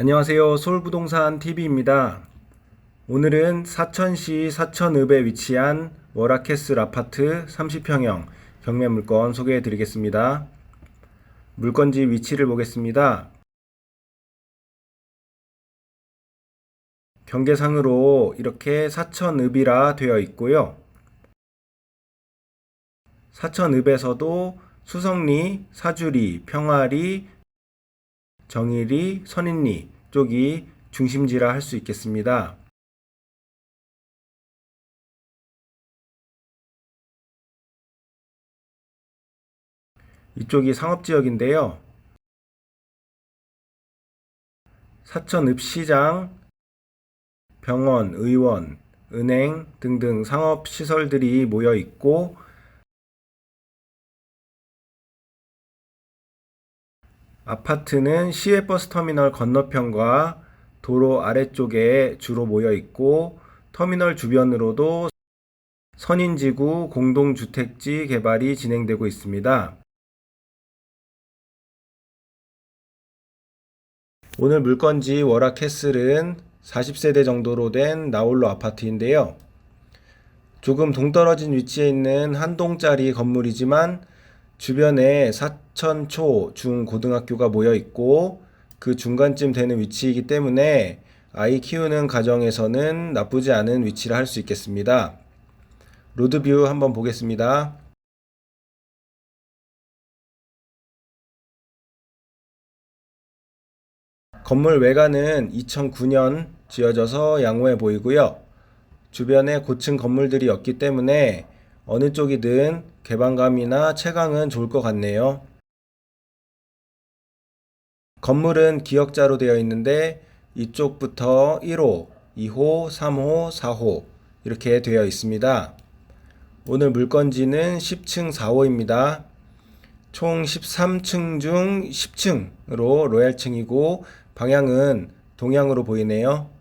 안녕하세요. 서울부동산 TV입니다. 오늘은 사천시 사천읍에 위치한 워라캐슬 아파트 30평형 경매 물건 소개해 드리겠습니다. 물건지 위치를 보겠습니다. 경계상으로 이렇게 사천읍이라 되어 있고요. 사천읍에서도 수성리, 사주리, 평화리, 정일이, 선인리 쪽이 중심지라 할 수 있겠습니다. 이쪽이 상업지역인데요. 사천 읍시장, 병원, 의원, 은행 등등 상업시설들이 모여 있고 아파트는 시외 버스터미널 건너편과 도로 아래쪽에 주로 모여 있고 터미널 주변으로도 선인지구 공동주택지 개발이 진행되고 있습니다. 오늘 물건지 워라캐슬은 40세대 정도로 된 나홀로 아파트인데요. 조금 동떨어진 위치에 있는 한 동짜리 건물이지만 주변에 사천 초, 중, 고등학교가 모여 있고 그 중간쯤 되는 위치이기 때문에 아이 키우는 가정에서는 나쁘지 않은 위치라 할 수 있겠습니다. 로드뷰 한번 보겠습니다. 건물 외관은 2009년 지어져서 양호해 보이고요. 주변에 고층 건물들이 없기 때문에 어느 쪽이든 개방감이나 채광은 좋을 것 같네요. 건물은 기역자로 되어 있는데 이쪽부터 1호, 2호, 3호, 4호 이렇게 되어 있습니다. 오늘 물건지는 10층 4호입니다. 총 13층 중 10층으로 로얄층이고 방향은 동향으로 보이네요.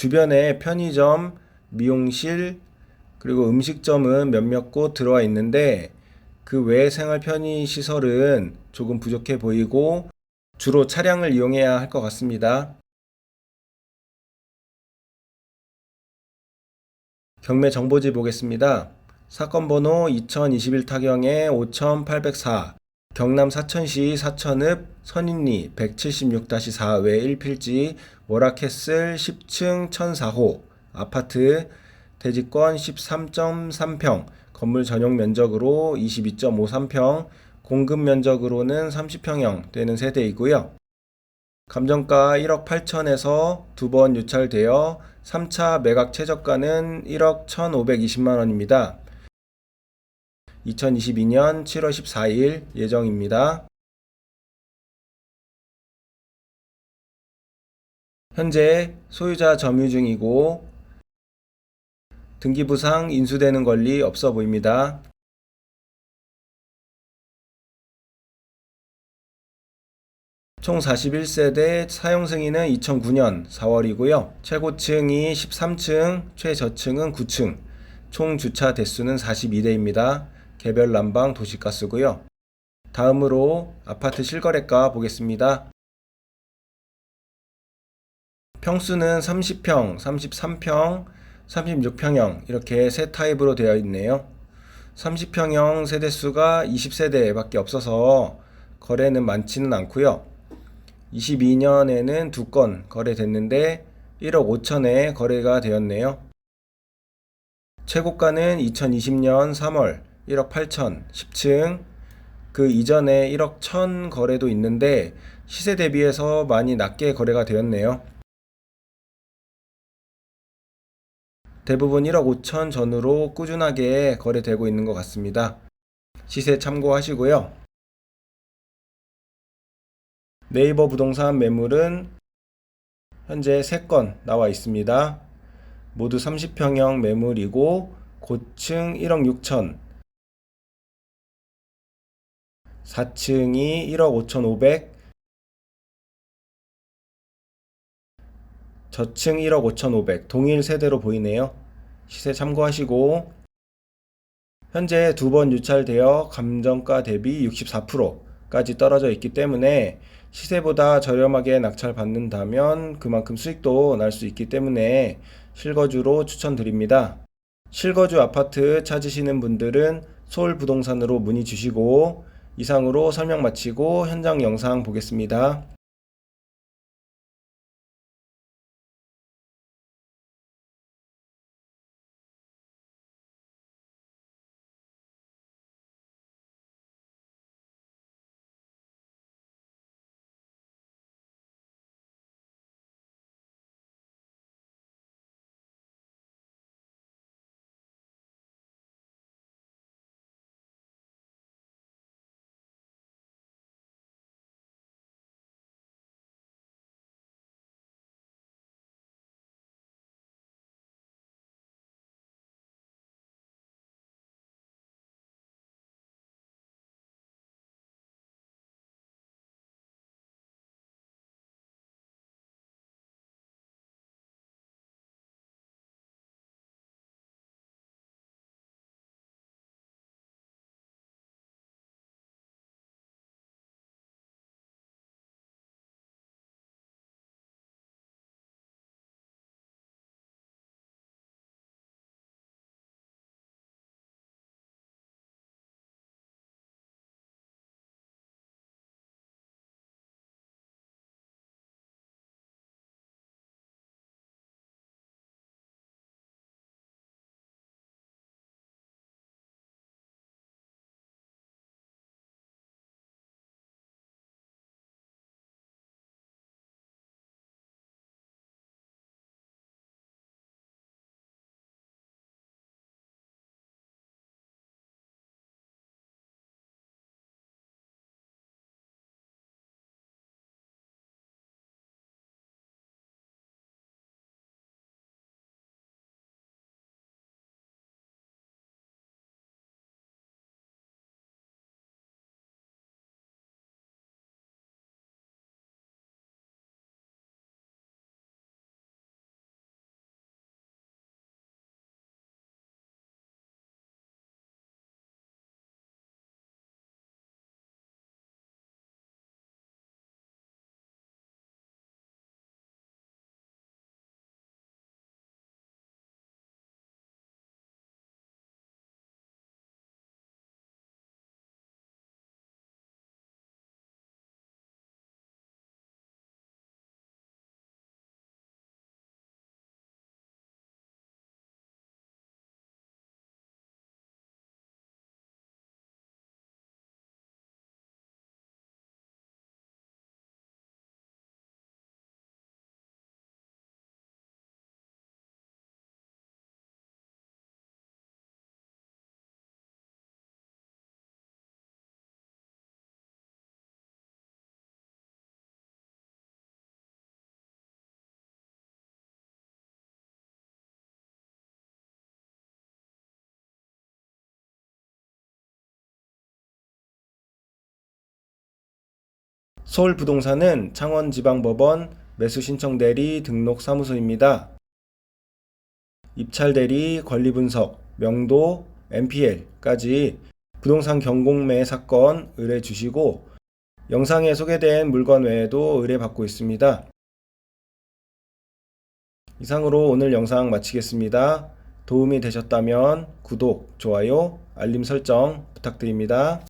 주변에 편의점, 미용실, 그리고 음식점은 몇몇 곳 들어와 있는데 그 외 생활 편의 시설은 조금 부족해 보이고 주로 차량을 이용해야 할 것 같습니다. 경매 정보지 보겠습니다. 사건 번호 2021 타경에 5804 경남 사천시 사천읍 선인리 176-4외 1필지 워라캐슬 10층 1004호 아파트 대지권 13.3평 건물 전용 면적으로 22.53평 공급 면적으로는 30평형 되는 세대이고요. 감정가 1억 8천에서 두 번 유찰되어 3차 매각 최저가는 1억 1,520만 원입니다. 2022년 7월 14일 예정입니다. 현재 소유자 점유 중이고 등기부상 인수되는 권리 없어 보입니다. 총 41세대 사용 승인은 2009년 4월이고요. 최고층이 13층, 최저층은 9층. 총 주차 대수는 42대입니다. 개별 난방 도시가스고요. 다음으로 아파트 실거래가 보겠습니다. 평수는 30평, 33평, 36평형 이렇게 세 타입으로 되어 있네요. 30평형 세대수가 20세대밖에 없어서 거래는 많지는 않고요. 22년에는 두 건 거래됐는데 1억 5천에 거래가 되었네요. 최고가는 2020년 3월 1억 8천 10층 그 이전에 1억 1천 거래도 있는데 시세 대비해서 많이 낮게 거래가 되었네요. 대부분 1억 5천 전후로 꾸준하게 거래되고 있는 것 같습니다. 시세 참고하시고요. 네이버 부동산 매물은 현재 3건 나와 있습니다. 모두 30평형 매물이고 고층 1억 6천 4층이 1억 5천 5백 저층 1억 5,500 동일 세대로 보이네요. 시세 참고하시고 현재 두 번 유찰되어 감정가 대비 64%까지 떨어져 있기 때문에 시세보다 저렴하게 낙찰 받는다면 그만큼 수익도 날 수 있기 때문에 실거주로 추천드립니다. 실거주 아파트 찾으시는 분들은 서울 부동산으로 문의 주시고 이상으로 설명 마치고 현장 영상 보겠습니다. 서울 부동산은 창원지방법원 매수신청대리 등록사무소입니다. 입찰대리, 권리분석, 명도, MPL까지 부동산 경공매 사건 의뢰 주시고 영상에 소개된 물건 외에도 의뢰받고 있습니다. 이상으로 오늘 영상 마치겠습니다. 도움이 되셨다면 구독, 좋아요, 알림 설정 부탁드립니다.